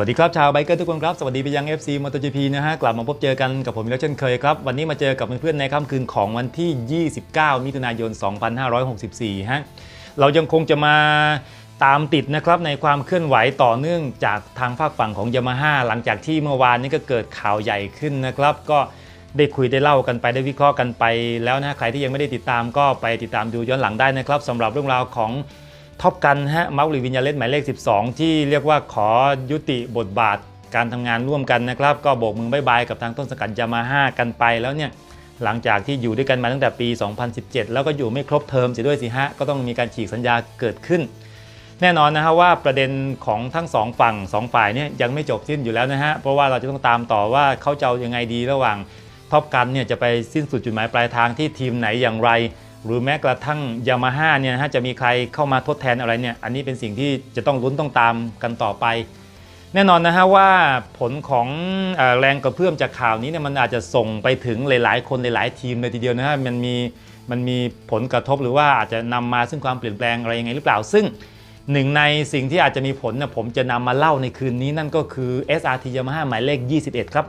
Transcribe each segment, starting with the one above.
สวัสดีครับชาวไบเกอร์ทุกคนครับ สวัสดีไปยัง FC MotoGP นะฮะ กลับมาพบเจอกันกับผมอีกแล้วเช่นเคยครับ วันนี้มาเจอกับเพื่อนๆในค่ำคืนของวันที่ 29 มิถุนายน 2564 ฮะ เรายังคงจะมาตามติดนะครับในความเคลื่อนไหวต่อเนื่องจากทางฝากฝั่งของยามาฮ่าหลังจากที่เมื่อวานนี้ก็เกิดข่าวใหญ่ขึ้นนะครับ ก็ได้คุยได้เล่ากันไปได้วิเคราะห์กันไปแล้วนะใครที่ยังไม่ได้ติดตามก็ไปติดตามดูย้อนหลังได้นะครับสำหรับเรื่องราวของ ท็อปกันฮะมาร์ลีวินยาเลสหมายเลข 12 ที่เรียกว่าขอยุติบทบาทการทำงานร่วมกันนะครับ ก็โบกมือบายบายกับทางต้นสกัดยามาฮ่ากันไปแล้วเนี่ยหลังจากที่อยู่ด้วยกันมาตั้งแต่ปี 2017 แล้วก็อยู่ไม่ครบเทอมเสียด้วยสิฮะ ก็ต้องมีการฉีกสัญญาเกิดขึ้น แน่นอนนะฮะว่าประเด็นของทั้งสองฝั่งสองฝ่ายเนี่ยยังไม่จบสิ้นอยู่แล้วนะฮะ เพราะว่าเราจะต้องตามต่อว่าเขาจะเอายังไงดีระหว่างท็อปกันเนี่ยจะไปสิ้นสุดจุดหมายปลายทางที่ทีมไหนอย่างไร หรือแม้กระทั่งยามาฮ่าเนี่ยนะฮะจะมีใครเข้ามาทดแทนอะไรเนี่ยอันนี้เป็นสิ่งที่จะต้องลุ้นต้องตามกันต่อไป แน่นอนนะฮะว่าผลของอแรงกระเพื่อมจากข่าวนี้เนี่ยมันอาจจะส่งไปถึงหลาย ๆ คนหลาย ๆ ทีมเลยทีเดียวนะฮะมันมีมันมีผลกระทบหรือว่าอาจจะนำมาซึ่งความเปลี่ยนแปลงอะไรยังไงหรือเปล่า ซึ่งหนึ่งในสิ่งที่อาจจะมีผลนะผมจะนำมาเล่าในคืนนี้นั่นก็คือ SRT Yamaha หมายเลข 21 ครับ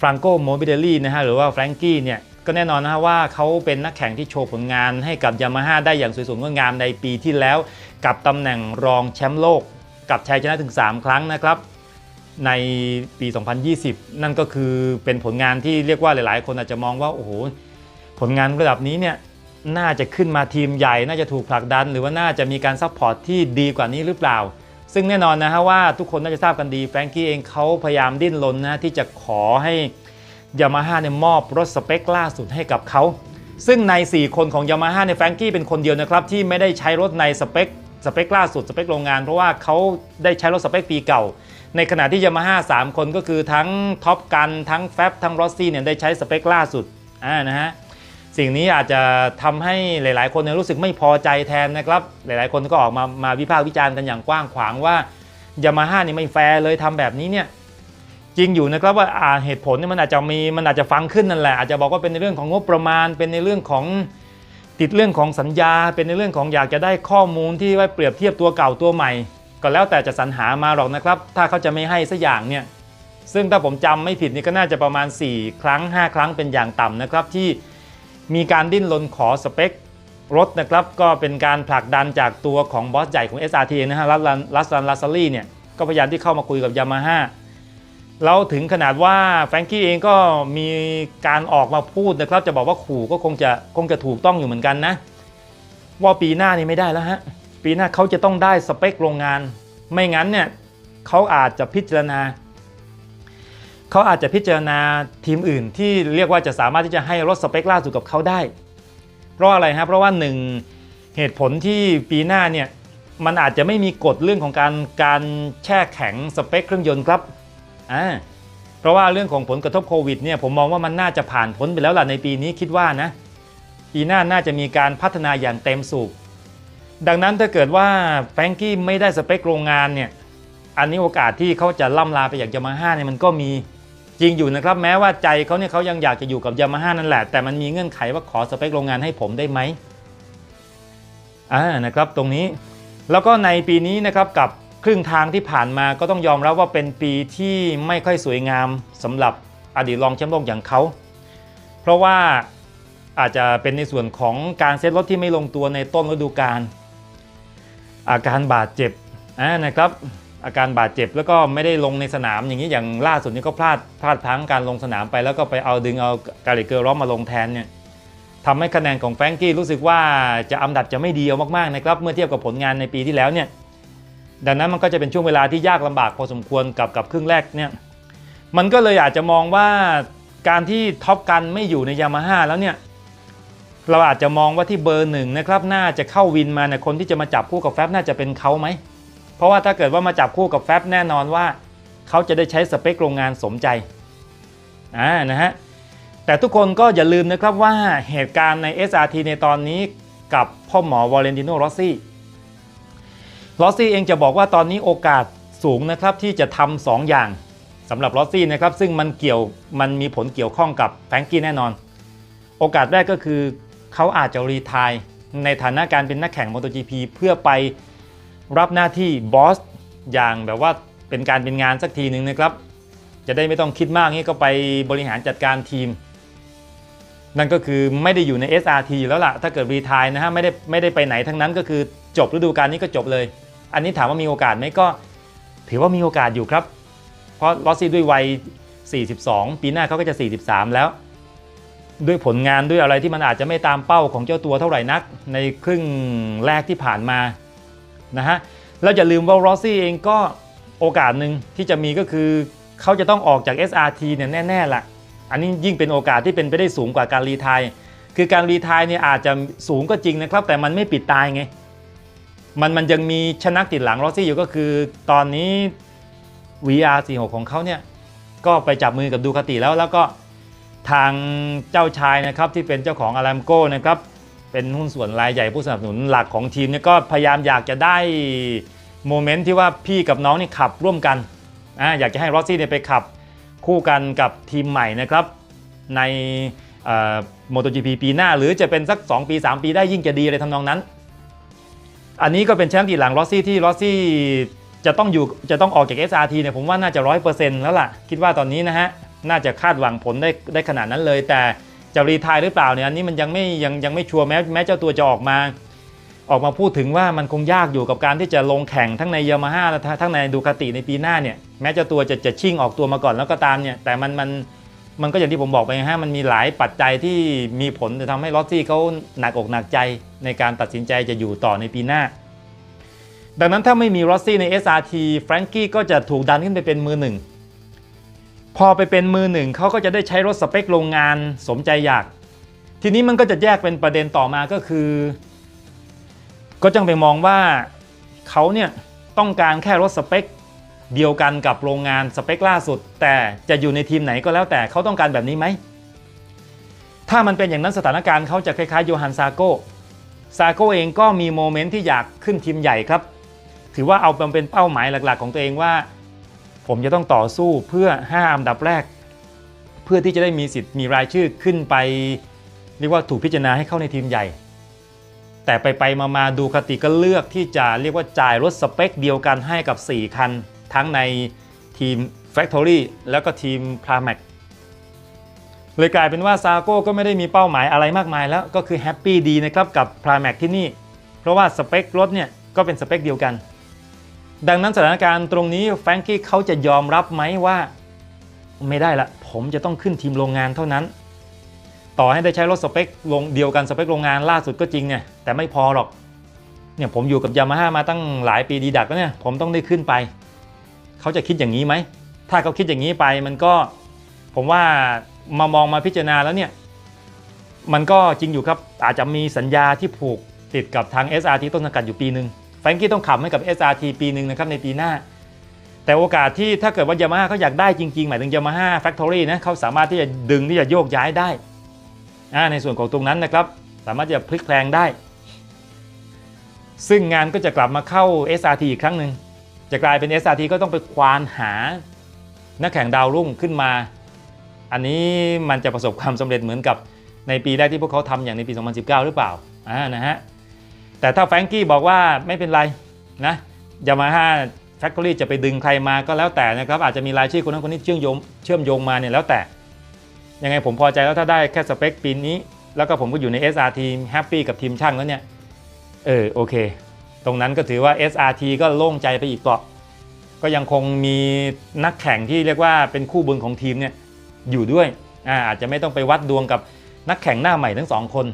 ฟรานโกโมบิเดลี่นะฮะหรือว่าแฟรงกี้เนี่ย ก็แน่นอนนะฮะว่าเขาเป็นนักแข่งที่โชว์ผลงานให้กับยามาฮ่าได้อย่างสวยสดงดงามในปีที่แล้ว กับตำแหน่งรองแชมป์โลก กับชัยชนะถึง 3 ครั้งนะครับ ในปี 2020 นั่นก็คือเป็นผลงานที่เรียกว่าหลาย ๆ คนอาจจะมองว่าโอ้โหผลงานระดับนี้เนี่ยน่าจะขึ้นมาทีมใหญ่ น่าจะถูกผลักดัน หรือว่าน่าจะมีการซัพพอร์ตที่ดีกว่านี้หรือเปล่า ซึ่งแน่นอนนะฮะว่าทุกคนน่าจะทราบกันดีแฟรงกี้เองเขาพยายามดิ้นรนนะที่จะขอให้ ยามาฮ่าเนี่ยมอบรถสเปคล่าสุดให้กับเขา ซึ่งใน 4 คนของยามาฮ่าในยแฟรงกี้เป็นคนเดียวนะครับที่ไม่ได้ใช้รถในสเปคสเปคล่าสุดสเปคโรงงาน เพราะว่าเขาได้ใช้รถสเปคปีเก่า ในขณะที่ยามาฮ่าสามคนก็คือทั้งท็อปกันทั้งแฟบทั้งรอสซี่เนี่ยได้ใช้สเปคล่าสุดอ่านะฮะสิ่งนี้อาจจะทำให้หลาย ๆ คนเนี่ยรู้สึกไม่พอใจแทนนะครับ หลาย ๆ คนก็ออกมามาวิพากษ์วิจารณ์กันอย่างกว้างขวางว่ายามาฮ่านี่ไม่แฟร์เลยทำแบบนี้เนี่ย จริงอยู่นะครับว่าเหตุผลเนี่ยมันอาจจะมีมันอาจจะฟังขึ้นนั่นแหละอาจจะบอกว่าเป็นในเรื่องของงบประมาณ เป็นในเรื่องของติดเรื่องของสัญญา เป็นในเรื่องของอยากจะได้ข้อมูลที่ไว้เปรียบเทียบตัวเก่าตัวใหม่ ก็แล้วแต่จะสรรหามาหรอกนะครับ ถ้าเขาจะไม่ให้สักอย่างเนี่ยซึ่งถ้าผมจำไม่ผิดนี่ก็น่าจะประมาณ 4 ครั้ง 5 ครั้งเป็นอย่างต่ำนะครับที่มีการดิ้นรนขอสเปครถนะครับก็เป็นการผลักดันจากตัวของบอสใหญ่ของ SRT นะฮะรัสลันรัสลันลาซารี่เนี่ยก็พยายามที่เข้ามาคุยกับยามาฮ่า แล้วถึงขนาดว่าแฟรงกี้เองก็มีการออกมาพูดนะครับ จะบอกว่าขู่ก็คงจะคงจะถูกต้องอยู่เหมือนกันนะ ว่าปีหน้านี่ไม่ได้แล้วฮะ ปีหน้าเขาจะต้องได้สเปคโรงงาน ไม่งั้นเนี่ยเขาอาจจะพิจารณาเขาอาจจะพิจารณาทีมอื่นที่เรียกว่าจะสามารถที่จะให้รถสเปคล่าสุดกับเขาได้ เพราะอะไรครับเพราะว่าหนึ่งเหตุผลที่ปีหน้าเนี่ยมันอาจจะไม่มีกฎเรื่องของการการแช่แข็งสเปคเครื่องยนต์ครับ อ่าเพราะว่าเรื่องของผลกระทบโควิดเนี่ยผมมองว่ามันน่าจะผ่านพ้นไปแล้วล่ะในปีนี้คิดว่านะ ปีหน้าน่าจะมีการพัฒนาอย่างเต็มสูบดังนั้นถ้าเกิดว่าแฟรงกี้ไม่ได้สเปคโรงงานเนี่ยอันนี้โอกาสที่เขาจะล่ำลาไปอย่างยามาฮ่าเนี่ยมันก็มีจริงอยู่นะครับ แม้ว่าใจเขาเนี่ยเขายังอยากจะอยู่กับยามาฮ่านั่นแหละ แต่มันมีเงื่อนไขว่าขอสเปคโรงงานให้ผมได้ไหมอ่านะครับตรงนี้แล้วก็ในปีนี้นะครับกับ ครึ่งทางที่ผ่านมาก็ต้องยอมรับว่าเป็นปีที่ไม่ค่อยสวยงามสำหรับอดีตรองแชมป์โลกอย่างเขา เพราะว่าอาจจะเป็นในส่วนของการเซตรถที่ไม่ลงตัวในต้นฤดูกาลอาการบาดเจ็บนะครับอาการบาดเจ็บแล้วก็ไม่ได้ลงในสนามอย่างนี้อย่างล่าสุดนี้ก็พลาดพลาดพลั้งการลงสนามไป แล้วก็ไปเอาดึงเอากาลิเกอร์ร้อมมาลงแทนเนี่ยทำให้คะแนนของแฟรงกี้รู้สึกว่าจะอันดับจะไม่ดีเอามากๆนะครับเมื่อเทียบกับผลงานในปีที่แล้วเนี่ย ดังนั้นมันก็จะเป็นช่วงเวลาที่ยากลำบากพอสมควรกับกับครึ่งแรกเนี่ยมันก็เลยอาจจะมองว่าการที่ท็อปกันไม่อยู่ในยามาฮ่าแล้วเนี่ยเราอาจจะมองว่าที่เบอร์หนึ่งนะครับน่าจะเข้าวินมาเนี่ยคนที่จะมาจับคู่กับแฟบน่าจะเป็นเขาไหม เพราะว่าถ้าเกิดว่ามาจับคู่กับแฟบแน่นอนว่า เขาจะได้ใช้สเปคโรงงานสมใจอ่านะฮะแต่ทุกคนก็อย่าลืมนะครับว่าเหตุการณ์ใน SRT ในตอนนี้กับพ่อหมอวอลเลนติโนรอสซี่ รอสซี่เองจะบอกว่าตอนนี้โอกาสสูงนะครับที่จะทำสองอย่างสำหรับรอสซี่นะครับซึ่งมันเกี่ยวมันมีผลเกี่ยวข้องกับแฟรงกี้แน่นอน โอกาสแรกก็คือเขาอาจจะรีทายในฐานะการเป็นนักแข่ง MotoGP เพื่อไปรับหน้าที่บอสอย่างแบบว่าเป็นการเป็นงานสักทีหนึ่งนะครับ จะได้ไม่ต้องคิดมากนี่ก็ไปบริหารจัดการทีม นั่นก็คือไม่ได้อยู่ใน SRT อยู่แล้วล่ะถ้าเกิดรีทายนะฮะไม่ได้ไม่ได้ไปไหนทั้งนั้นก็คือ จบฤดูกาลนี้ก็จบเลย อันนี้ถามว่ามีโอกาสไหมก็ถือว่ามีโอกาสอยู่ครับ เพราะลอสซี่ด้วยวัย 42 ปีหน้าเขาก็จะ 43 แล้ว ด้วยผลงานด้วยอะไรที่มันอาจจะไม่ตามเป้าของเจ้าตัวเท่าไหร่นัก ในครึ่งแรกที่ผ่านมานะฮะแล้วอย่าลืมว่าลอสซี่เองก็โอกาสหนึ่งที่จะมีก็คือเขาจะต้องออกจาก SRT เนี่ยแน่ๆล่ะ อันนี้ยิ่งเป็นโอกาสที่เป็นไปได้สูงกว่าการรีทายคือการรีทายเนี่ยอาจจะสูงก็จริงนะครับ แต่มันไม่ปิดตายไง มันมันยังมีชนักติดหลังลอสซี่อยู่ก็คือ ตอนนี้ VR46 ของเขาเนี่ยก็ไปจับมือกับดูคาติแล้วแล้วก็ทางเจ้าชายนะครับที่เป็นเจ้าของอารามโก้นะครับเป็นหุ้นส่วนรายใหญ่ผู้สนับสนุนหลักของทีมเนี่ยก็พยายามอยากจะได้โมเมนต์ที่ว่าพี่กับน้องนี่ขับร่วมกันอ่าอยากจะให้รอสซี่เนี่ยไปขับคู่กันกับทีมใหม่นะครับในโมโตจีพีปีหน้า หรือจะเป็นสัก 2 ปี 3 ปีได้ยิ่งจะดีอะไรทำนองนั้น อันนี้ก็เป็นแชมป์ติดหลังรอสซี่ที่รอสซี่จะต้องอยู่จะต้องออกจาก SRT เนี่ยผมว่าน่าจะร้อยเปอร์เซ็นต์แล้วล่ะ คิดว่าตอนนี้นะฮะ น่าจะคาดหวังผลได้ได้ขนาดนั้นเลย แต่จะรีไทายหรือเปล่าเนี่ยอันนี้มันยังไม่ยังยังไม่ชัวร์แม้แม้เจ้าตัวจะออกมา ออกมาพูดถึงว่ามันคงยากอยู่กับการที่จะลงแข่งทั้งในยามาฮ่าและทั้งในดูคาติในปีหน้าเนี่ยแม้เจ้าตัวจะจะชิ่งออกตัวมาก่อนแล้วก็ตามเนี่ยแต่มันมัน มันก็อย่างที่ผมบอกไปฮะมันมีหลายปัจจัยที่มีผลจะทำให้ลอสซี่เขาหนักอกหนักใจในการตัดสินใจจะอยู่ต่อในปีหน้า ดังนั้นถ้าไม่มีรอสซี่ใน SRT แฟรงกี้ก็จะถูกดันขึ้นไปเป็นมือหนึ่งพอไปเป็นมือหนึ่งเขาก็จะได้ใช้รถสเปคโรงงานสมใจอยาก ทีนี้มันก็จะแยกเป็นประเด็นต่อมาก็คือ ก็จังไปมองว่าเขาเนี่ยต้องการแค่รถสเปค เดียวกันกับโรงงานสเปคล่าสุด แต่จะอยู่ในทีมไหนก็แล้วแต่เขาต้องการแบบนี้ไหม ถ้ามันเป็นอย่างนั้นสถานการณ์เขาจะคล้ายๆโยฮันซาโก้ซาโก้เองก็มีโมเมนต์ที่อยากขึ้นทีมใหญ่ครับ ถือว่าเอาเป็นเป้าหมายหลักๆ ของตัวเองว่า ผมจะต้องต่อสู้เพื่อ 5 อันดับแรก เพื่อที่จะได้มีสิทธิ์มีรายชื่อขึ้นไป เรียกว่าถูกพิจารณาให้เข้าในทีมใหญ่ แต่ไปไปมามาดูคติก็เลือกที่จะเรียกว่าจ่ายรถสเปคเดียวกันให้กับ 4 คัน ทั้งในทีม Factory แล้วก็ทีม p r a m a c เลยกลายเป็นว่าซาโก้ก็ไม่ได้มีเป้าหมายอะไรมากมายแล้วก็คือแฮปปี้ดีนะครับกับ p r a m a c ที่นี่ เพราะว่าสเปครถเนี่ยก็เป็นสเปคเดียวกัน ดังนั้นสถานการณ์ตรงนี้แฟรงกี้เขาจะยอมรับไหมว่าไม่ได้ละ ผมจะต้องขึ้นทีมโรงงานเท่านั้น ต่อให้ได้ใช้รถสเปคลงเดียวกันสเปคโรงงานล่าสุดก็จริงเนี่ยแต่ไม่พอหรอกเนี่ยผมอยู่กับยามาฮ่ามาตั้งหลายปีดีดักแล้วเนี่ยผมต้องได้ขึ้นไป เขาจะคิดอย่างนี้ไหม ถ้าเขาคิดอย่างนี้ไปมันก็ผมว่ามามองมาพิจารณาแล้วเนี่ย มันก็จริงอยู่ครับ อาจจะมีสัญญาที่ผูกติดกับทาง SRT ต้นสังกัดอยู่ปีหนึ่งแฟรงกี้ต้องขับให้กับ SRT ปีหนึ่งนะครับในปีหน้า แต่โอกาสที่ถ้าเกิดว่ายามาฮ่าเขาอยากได้จริงๆ หมายถึงยามาฮ่าแฟคทอรี่นะเขาสามารถที่จะดึงที่จะโยกย้ายได้ ในส่วนของตรงนั้นนะครับ สามารถจะพลิกแพลงได้ ซึ่งงานก็จะกลับมาเข้า SRT อีกครั้งหนึ่ง จะกลายเป็น SRT ก็ต้องไปควานหานักแข่งดาวรุ่งขึ้นมา อันนี้มันจะประสบความสำเร็จเหมือนกับในปีแรกที่พวกเขาทำอย่างในปี 2019 หรือเปล่าอ่านะฮะแต่ถ้าแฟรงกี้บอกว่าไม่เป็นไรนะยามาฮ่าแฟคทอรี่จะไปดึงใครมาก็แล้วแต่นะครับ อาจจะมีรายชื่อคนนั้นคนนี้เชื่อมโยงเชื่อมโยงมาเนี่ยแล้วแต่ ยังไงผมพอใจแล้วถ้าได้แค่สเปคปีนี้ แล้วก็ผมก็อยู่ใน SRT แฮปปี้กับทีมช่างแล้วเนี่ย เออโอเค ตรงนั้นก็ถือว่า SRT ก็โล่งใจไปอีกเปราะ ก็ยังคงมีนักแข่งที่เรียกว่าเป็นคู่บุญของทีมเนี่ยอยู่ด้วยอาอาจจะไม่ต้องไปวัดดวงกับนักแข่งหน้าใหม่ทั้งสองคน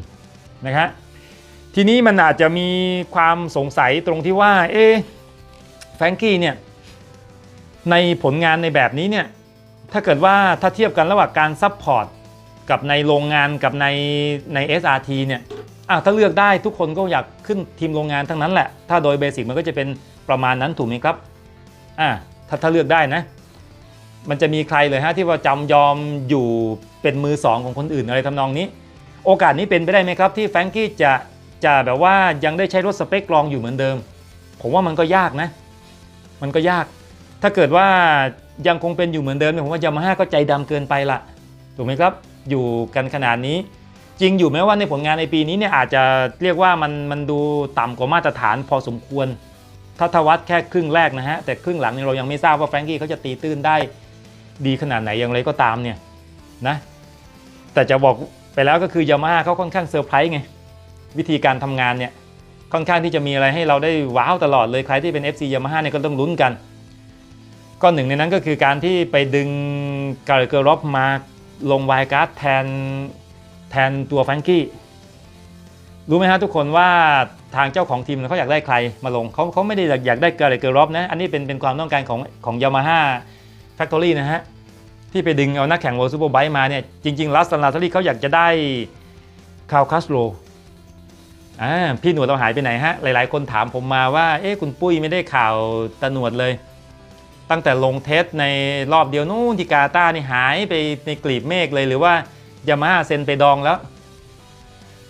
นะฮะทีนี้มันอาจจะมีความสงสัยตรงที่ว่าเอ๊แฟรงกี้เนี่ยในผลงานในแบบนี้เนี่ยถ้าเกิดว่าถ้าเทียบกันระหว่างการซัพพอร์ต กับในโรงงานกับในใน SRT เนี่ยอะถ้าเลือกได้ทุกคนก็อยากขึ้นทีมโรงงานทั้งนั้นแหละ ถ้าโดยเบสิกมันก็จะเป็นประมาณนั้นถูกไหมครับอะถ้าถ้าเลือกได้นะ มันจะมีใครเลยฮะที่ว่าจำยอมอยู่เป็นมือสองของคนอื่นอะไรทำนองนี้ โอกาสนี้เป็นไปได้ไหมครับ ที่แฟรงกี้จะจะแบบว่ายังได้ใช้รถสเปครองอยู่เหมือนเดิม ผมว่ามันก็ยากนะ มันก็ยาก ถ้าเกิดว่ายังคงเป็นอยู่เหมือนเดิมเนี่ยผมว่ายามาฮ่าก็ใจดำเกินไปละถูกไหมครับ อยู่กันขนาดนี้ จริงอยู่ไหมว่าในผลงานในปีนี้เนี่ยอาจจะเรียกว่ามันมันดูต่ำกว่ามาตรฐานพอสมควรถ้าทวัดแค่ครึ่งแรกนะฮะ แต่ครึ่งหลังเนี่ยเรายังไม่ทราบว่าแฟรงกี้เขาจะตีตื้นได้ดีขนาดไหนอย่างไรก็ตามเนี่ยนะแต่จะบอกไปแล้วก็คือยามาฮ่าเขาค่อนข้างเซอร์ไพรส์ไง วิธีการทำงานเนี่ยค่อนข้างที่จะมีอะไรให้เราได้ว้าวตลอดเลยใครที่เป็น FC Yamaha เนี่ยก็ต้องลุ้นกัน ก็หนึ่งในนั้นก็คือการที่ไปดึงกาเลเกอร์รอฟมา ลงไวการ์ดแทนแทนตัวแฟรงกี้รู้ไหมฮะทุกคนว่าทางเจ้าของทีมเขาอยากได้ใครมาลงเขาเขาไม่ได้อยากได้เกาเลเกอร์รอฟนะ อันนี้เป็นเป็นความต้องการของของยามาฮ่าแฟคทอรี่นะฮะ ที่ไปดึงเอานักแข่ง World Superbike มาเนี่ย จริงๆลัสตันลาทอรี่เขาอยากจะได้คาร์ลคัสโรอ่าพี่หนวดเราหายไปไหนฮะ หลายๆ คนถามผมมาว่า เอ๊ะคุณปุ้ยไม่ได้ข่าวตาหนวดเลย ตั้งแต่ลงเทสในรอบเดียวนู่นที่กาตาร์นี่หายไปในกลีบเมฆเลยหรือว่ายามาฮ่าเซ็นไปดองแล้ว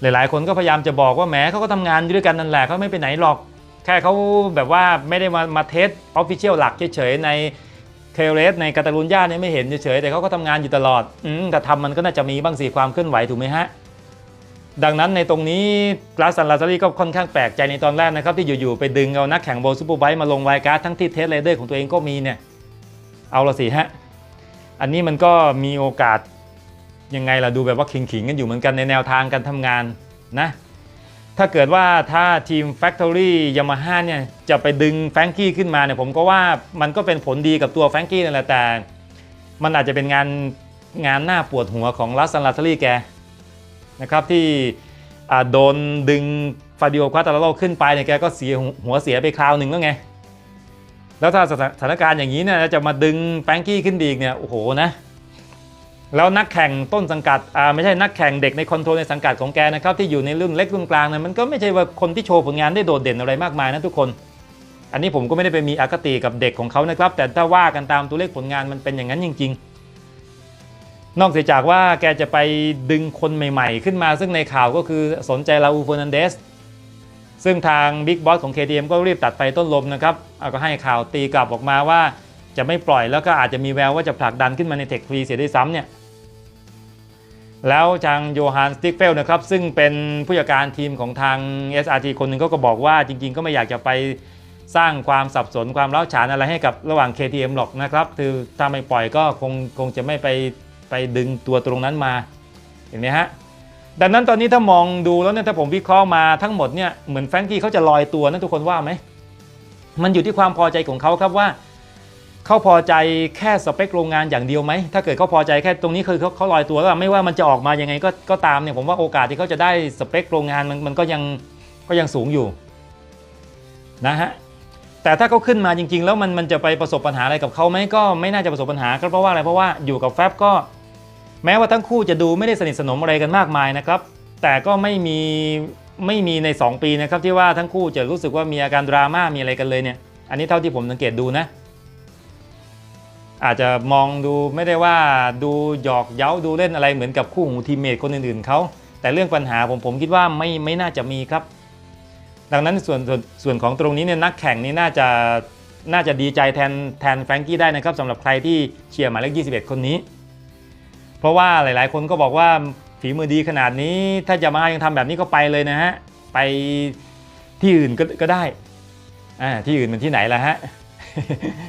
หลายๆ คนก็พยายามจะบอกว่าแหมเขาก็ทำงานอยู่ด้วยกันนั่นแหละเขาไม่ไปไหนหรอก แค่เขาแบบว่าไม่ได้มามาเทสออฟฟิเชียลหลักเฉยๆในเคเรสในกาตาลุญญาเนี่ยไม่เห็นเฉยๆแต่เขาก็ทำงานอยู่ตลอดอืมแต่ทำมันก็น่าจะมีบ้างสิความเคลื่อนไหวถูกไหมฮะ ดังนั้นในตรงนี้กลาสันลาซารีก็ค่อนข้างแปลกใจในตอนแรกนะครับ ที่อยู่ๆไปดึงเอานักแข่งโบซูเปอร์ไบค์มาลงไวการ์ดทั้งที่เทสเลเดอร์ของตัวเองก็มีเนี่ย เอาละสิฮะ อันนี้มันก็มีโอกาสยังไงล่ะดูแบบว่าขิงๆกันอยู่เหมือนกันในแนวทางการทำงานนะ ถ้าเกิดว่าถ้าทีม Factory Yamaha เนี่ยจะไปดึงแฟรงกี้ขึ้นมาเนี่ยผมก็ว่ามันก็เป็นผลดีกับตัวแฟรงกี้นั่นแหละแต่ มันอาจจะเป็นงานงานหน้าปวดหัวของลัสซันลาทารีแก นะครับที่โดนดึงฟาดิโอควาตาลาโลขึ้นไปเนี่ยแกก็เสียหัวเสียไปคราวหนึ่งแล้วไง แล้วถ้าสถานการณ์อย่างนี้เนี่ยจะมาดึงแฟงกี้ขึ้นอีกเนี่ยโอ้โหนะแล้วนักแข่งต้นสังกัดอ่าไม่ใช่นักแข่งเด็กในคอนโทรลในสังกัดของแกนะครับที่อยู่ในรุ่นเล็กรุ่นกลางเนี่ยมันก็ไม่ใช่ว่าคนที่โชว์ผลงานได้โดดเด่นอะไรมากมายนะทุกคน อันนี้ผมก็ไม่ได้ไปมีอคติกับเด็กของเขานะครับแต่ถ้าว่ากันตามตัวเลขผลงานมันเป็นอย่างนั้นจริง ๆ นอกเสียจากว่าแกจะไปดึงคนใหม่ๆ ขึ้นมาซึ่งในข่าวก็คือสนใจลาอูเฟอร์นันเดสซึ่งทางบิ๊กบอสของ KTM ก็รีบตัดไฟต้นลมนะครับก็ให้ข่าวตีกลับออกมาว่าจะไม่ปล่อยแล้วก็อาจจะมีแววว่าจะผลักดันขึ้นมาในเทคฟรีเสียด้วยซ้ำเนี่ยแล้วทางโยฮันสติกเฟลนะครับซึ่งเป็นผู้จัดการทีมของทาง SRT คนหนึ่งก็ก็บอกว่าจริงๆ ก็ไม่อยากจะไปสร้างความสับสนความร้าฉานอะไรให้กับระหว่าง KTM หรอกนะครับคือถ้าไม่ปล่อยก็คงคงจะไม่ไป ไปดึงตัวตรงนั้นมาเห็นไหมฮะดังนั้นตอนนี้ถ้ามองดูแล้วเนี่ยถ้าผมวิเคราะห์มาทั้งหมดเนี่ยเหมือนแฟรงกี้เขาจะลอยตัวนะทุกคนว่าไหมมันอยู่ที่ความพอใจของเขาครับว่าเขาพอใจแค่สเปคโรงงานอย่างเดียวไหมถ้าเกิดเขาพอใจแค่ตรงนี้คือเขาเขาลอยตัวแล้วไม่ว่ามันจะออกมายังไงก็ก็ตามเนี่ยผมว่าโอกาสที่เขาจะได้สเปคโรงงานมันมันก็ยังก็ยังสูงอยู่นะฮะแต่ถ้าเขาขึ้นมาจริง ๆ แล้วมันมันจะไปประสบปัญหาอะไรกับเขาไหมก็ไม่น่าจะประสบปัญหาครับเพราะว่าอะไรเพราะว่าอยู่กับแฟบก็ แม้ว่าทั้งคู่จะดูไม่ได้สนิทสนมอะไรกันมากมายนะครับ แต่ก็ไม่มีไม่มีใน 2 ปีนะครับที่ว่าทั้งคู่จะรู้สึกว่ามีอาการดราม่ามีอะไรกันเลยเนี่ย อันนี้เท่าที่ผมสังเกตดูนะ อาจจะมองดูไม่ได้ว่าดูหยอกเย้าดูเล่นอะไรเหมือนกับคู่หูทีมเมทคนอื่นๆเขาแต่เรื่องปัญหาผมผมคิดว่าไม่ไม่น่าจะมีครับ ดังนั้นส่วนส่วนส่วนของตรงนี้เนี่ยนักแข่งนี่น่าจะน่าจะดีใจแทนแทนแฟรงกี้ได้นะครับสำหรับใครที่เชียร์หมายเลข21 คนนี้ เพราะว่าหลาย ๆ คนก็บอกว่าฝีมือดีขนาดนี้ ถ้าจะมายังทำแบบนี้ก็ไปเลยนะฮะ ไปที่อื่นก็กได้อ่าที่อื่นมันที่ไหนล่ะฮะ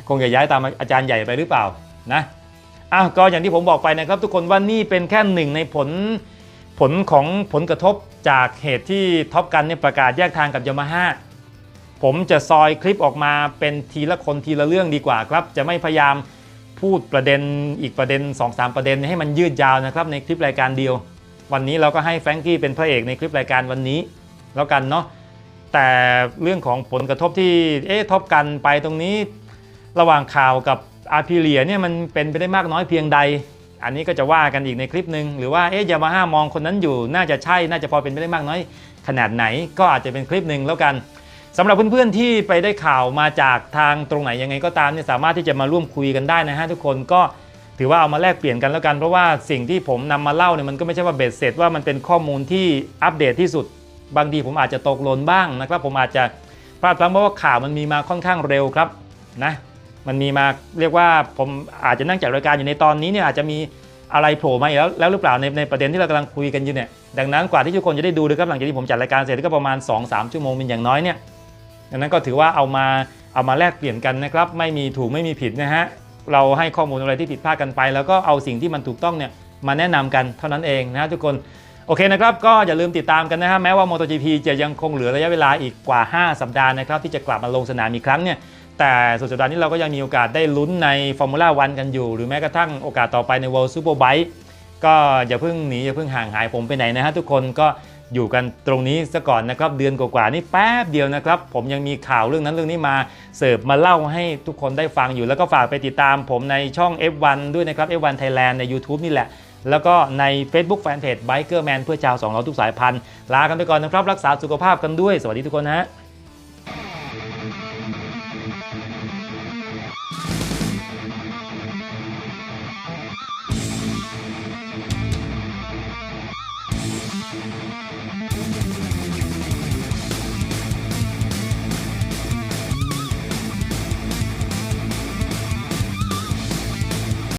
คงจะย้ายตามอาจารย์ใหญ่ไปหรือเปล่านะอ้าวก็อย่างที่ผมบอกไปนะครับ ทุกคนว่านี่เป็นแค่หนึ่งในผลผลของผลกระทบจากเหตุที่ท็อปกันเนี่ยประกาศแยกทางกับยามาฮ่าผมจะซอยคลิปออกมาเป็นทีละคนทีละเรื่องดีกว่าครับ จะไม่พยายาม พูดประเด็นอีกประเด็น 2-3 ประเด็นให้มันยืดยาวนะครับในคลิปรายการเดียว วันนี้เราก็ให้แฟรงกี้เป็นพระเอกในคลิปรายการวันนี้แล้วกันเนาะแต่เรื่องของผลกระทบที่เอ๊ะท็อปกันไปตรงนี้ ระหว่างข่าวกับอาร์พิเลียเนี่ยมันเป็นไปได้มากน้อยเพียงใด อันนี้ก็จะว่ากันอีกในคลิปหนึ่งหรือว่าเอ๊ะยามาฮ่ามองคนนั้นอยู่น่าจะใช่น่าจะพอเป็นไปได้มากน้อยขนาดไหน ก็อาจจะเป็นคลิปหนึ่งแล้วกัน สำหรับเพื่อนๆที่ไปได้ข่าวมาจากทางตรงไหนยังไงก็ตามเนี่ยสามารถที่จะมาร่วมคุยกันได้นะฮะทุกคนก็ถือว่าเอามาแลกเปลี่ยนกันแล้วกันเพราะว่าสิ่งที่ผมนำมาเล่าเนี่ยมันก็ไม่ใช่ว่าเบ็ดเสร็จว่ามันเป็นข้อมูลที่อัปเดตที่สุด บางทีผมอาจจะตกหล่นบ้างนะครับผมอาจจะพลาดพลั้งเพราะว่าข่าวมันมีมาค่อนข้างเร็วครับนะมันมีมาเรียกว่าผมอาจจะนั่งจัดรายการอยู่ในตอนนี้เนี่ยอาจจะมีอะไรโผล่มาอีกแล้วแล้วหรือเปล่าในในประเด็นที่เรากำลังคุยกันอยู่เนี่ยดังนั้นกว่าที่ทุกคนจะได้ดูนะครับหลังจากที่ผมจัดรายการเสร็จก็ประมาณ 2-3 ชั่วโมงเป็นอย่างน้อยเนี่ย ดังนั้นก็ถือว่าเอามาเอามาแลกเปลี่ยนกันนะครับ ไม่มีถูกไม่มีผิดนะฮะเราให้ข้อมูลอะไรที่ผิดพลาดกันไป แล้วก็เอาสิ่งที่มันถูกต้องเนี่ยมาแนะนำกันเท่านั้นเองนะทุกคนโอเคนะครับ ก็อย่าลืมติดตามกันนะฮะแม้ว่า MotoGP จะยังคงเหลือระยะเวลาอีกกว่า 5 สัปดาห์นะครับ ที่จะกลับมาลงสนามอีกครั้งเนี่ยแต่สุดสัปดาห์นี้เราก็ยังมีโอกาสได้ลุ้นในฟอร์มูล่าวันกันอยู่ หรือแม้กระทั่งโอกาสต่อไปใน World Superbike ก็อย่าเพิ่งหนีอย่าเพิ่งห่างหายผมไปไหนนะฮะทุกคนก็ อยู่กันตรงนี้ซะก่อนนะครับ เดือนกว่าๆนี่แป๊บเดียวนะครับ ผมยังมีข่าวเรื่องนั้นเรื่องนี้มาเสิร์ฟมาเล่าให้ทุกคนได้ฟังอยู่ แล้วก็ฝากไปติดตามผมในช่อง F1 ด้วยนะครับ F1 Thailand ใน YouTube นี่แหละ แล้วก็ใน Facebook Fanpage Biker Man เพื่อชาวสองล้อทุกสายพันธุ์ลากันไปก่อนนะครับ รักษาสุขภาพกันด้วย สวัสดีทุกคนนะฮะ